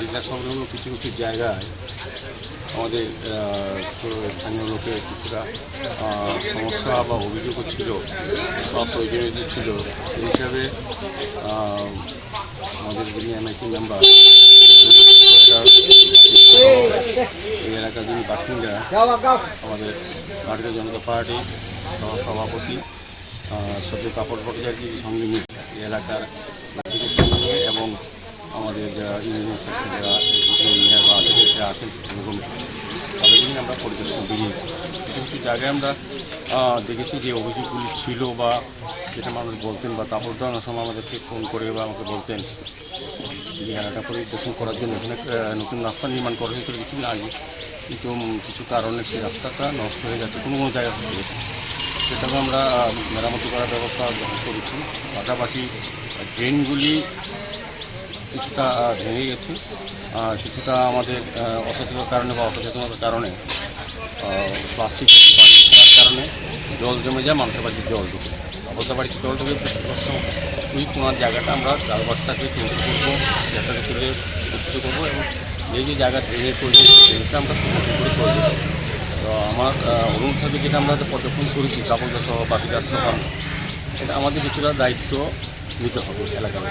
দীঘা সংলগ্ন কিছু কিছু জায়গায় আমাদের স্থানীয় লোকের কিছুটা সমস্যা বা অভিযোগও ছিল বা প্রয়োজনীয় ছিল। সেই হিসাবে আমাদের যিনি এমআইসি মেম্বার এই এলাকার যিনি বাসিন্দা, আমাদের ভারতীয় জনতা পার্টি সভাপতি সদ্য কাপড় ভট্টাচার্যের সঙ্গে নিয়ে এই এলাকার এবং আমাদের যারা ইউনিয়ন সেক্রেটারিরা ইঞ্জিনিয়ার বা আধিকারিকরা আছেন এরকম তাদের নিয়ে আমরা পরিদর্শন বেরিয়েছি কিছু কিছু জায়গায় আমরা দেখেছি যে অভিযোগগুলি ছিল বা যেটা মানুষ বলতেন বা কাপড় দেওয়ানোর সময় আমাদেরকে ফোন করে বা আমাকে বলতেন এলাকা পরিদর্শন করার জন্য এখানে নতুন রাস্তা নির্মাণ করা হয়েছিল কিছুদিন আগে। কিন্তু কিছু কারণে সেই রাস্তাটা নষ্ট হয়ে যাচ্ছে কোনো কোনো জায়গা থেকে। সেটাকে আমরা মেরামতি করার ব্যবস্থা গ্রহণ করেছি। পাশাপাশি ড্রেনগুলি কিছুটা ভেঙে গেছে। কিছুটা আমাদের আহ, অসচেতনার কারণে বা অসচেতনতার কারণে প্লাস্টিক কারণে জল জমে যায় মানুষের বাড়িতে জল ঢুকে। অবস্থা বাড়িতে জল ঢুকে ওই কোনার জায়গাটা আমরা চারবারটাকে তৈরি করব জায়গাটাকে তুলে উপস্থিত করব এবং এই যে জায়গা ড্রেনের প্রয়োজন ড্রেনটা আমরা করে দেবো তো আমার অনুরোধ থাকবে যেটা আমরা পর্যবেক্ষণ করেছি কাপড় সহ বাকিদার সহ এটা আমাদের কিছুটা দায়িত্ব নিতে হবে এলাকার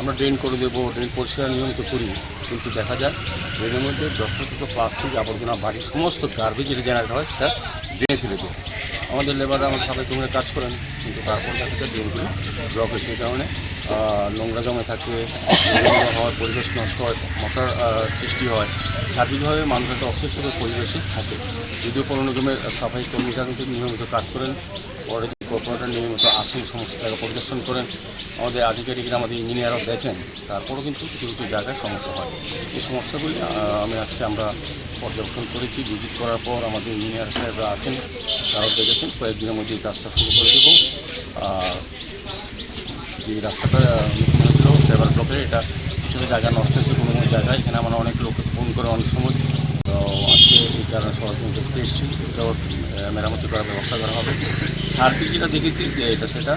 আমরা ড্রেন করে দেবো ড্রেন পরিষ্কার নিয়মিত করি, কিন্তু দেখা যায় ড্রেনের মধ্যে যথাযথ প্লাস্টিক আবর্জনা বাড়ি সমস্ত গার্বেজ যেটা জেনারেট হয়, সেটা ড্রেনে ফেলে দেয় আমাদের লেবাররা আমার সাথে তোমরা কাজ করেন, কিন্তু তারপর দেখা যায় ড্রেনগুলো ব্লক সেই কারণে নোংরা জমে থাকে হয়, পরিবেশ নষ্ট হয়, মশার সৃষ্টি হয়। সার্বিকভাবে মানুষ একটা অস্বস্তিকর পরিবেশে থাকে। যদিও পৌর নিগমের সাফাই কর্মীরা কিন্তু নিয়মিত কাজ করেন, পরে কর্পোরেটর নিয়মিত আসেন সমস্ত জায়গা পরিদর্শন করেন। আমাদের আধিকারিকরা, আমাদের ইঞ্জিনিয়ারও দেখেন। তারপরেও কিন্তু কিছু কিছু জায়গায় সমস্যা হয়। এই সমস্যাগুলি আমি আজকে আমরা পর্যবেক্ষণ করেছি ভিজিট করার পর আমাদের ইঞ্জিনিয়ার সাহেবরা আছেন, তারাও দেখেছেন। কয়েকদিনের মধ্যে এই কাজটা শুরু করে দেবো। আর যে রাস্তাটা হয়েছিল ফেভার ব্লকে এটা কিছু জায়গা নষ্ট হয়েছে, কোনো কোনো জায়গায়। এখানে আমরা অনেক লোককে ফোন করে অনেক সময় তো আজকে কারণে সবাই দেখতে এসেছি। এটাও মেরামতি করার ব্যবস্থা করা হবে। সার্বিক যেটা দেখেছি যে এটা সেটা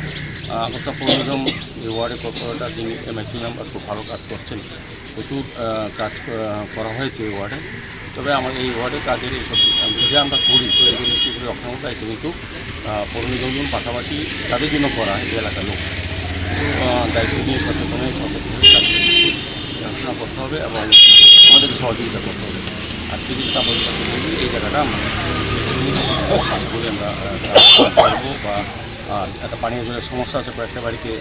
নিগম এই ওয়ার্ডে কর্পোরেটর যিনি এমআইসি মেম্বার খুব ভালো কাজ করছেন। প্রচুর কাজ করা হয়েছে এই ওয়ার্ডে। তবে আমার এই ওয়ার্ডে কাজের এইসব যে আমরা করি, তো এগুলো একটু করে অক্ষমতা এটা কিন্তু পৌর পাশাপাশি তাদের জন্য করা এই এলাকার লোক। দায়িত্ব নিয়ে সচেতন সচেতন করতে হবে এবং আমাদের সহযোগিতা করতে হবে। আজকে যদি কাপড় বলি এই জায়গাটা আমরা বলে আমরা করব বা একটা পানীয় জলের সমস্যা আছে, কয়েকটা বাড়িতে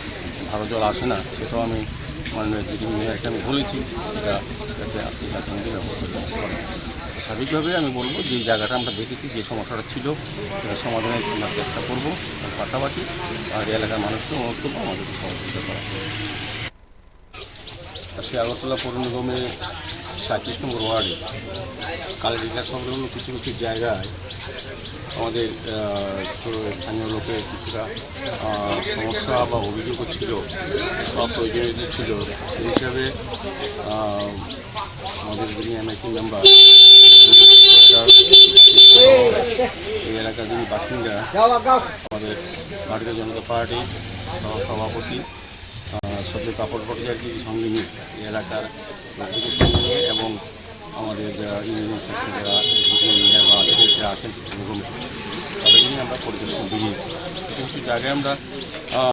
ভালো জল আসে না, সেটাও আমি মাননীয় দিদি আমি বলেছি, এটা যাতে তাকে মধ্যে ব্যবস্থা স্বাভাবিকভাবে আমি বলব যে জায়গাটা আমরা দেখেছি, যে সমস্যাটা ছিল সেটা সমাধানের আমরা চেষ্টা করব পাশাপাশি আর এলাকার মানুষকে অনুরোধ করব, আমাদেরকে সহযোগিতা করা আজকে আগরতলা পৌর নিগমের সাঁত্রিশ নম্বর ওয়ার্ডে কালীঘাট সংলগ্ন কিছু কিছু জায়গায় আমাদের স্থানীয় লোকের কিছুটা সমস্যা বা অভিযোগও ছিল সব প্রয়োজনীয় ছিল। সেই হিসাবে আমাদের যিনি এমআইসি মেম্বার এই এলাকার যিনি বাসিন্দা, আমাদের ভারতীয় জনতা পার্টি সভাপতি সদ্য কাপড় ভট্টাচার্যের সঙ্গে নিয়ে এলাকার লোকদের সঙ্গে এবং আমাদের যারা ইউনিয়ন ইঞ্জিনিয়ার বা আছেন এরকম তাদের নিয়ে আমরা পরিদর্শন বেরিয়েছি কিছু কিছু জায়গায় আমরা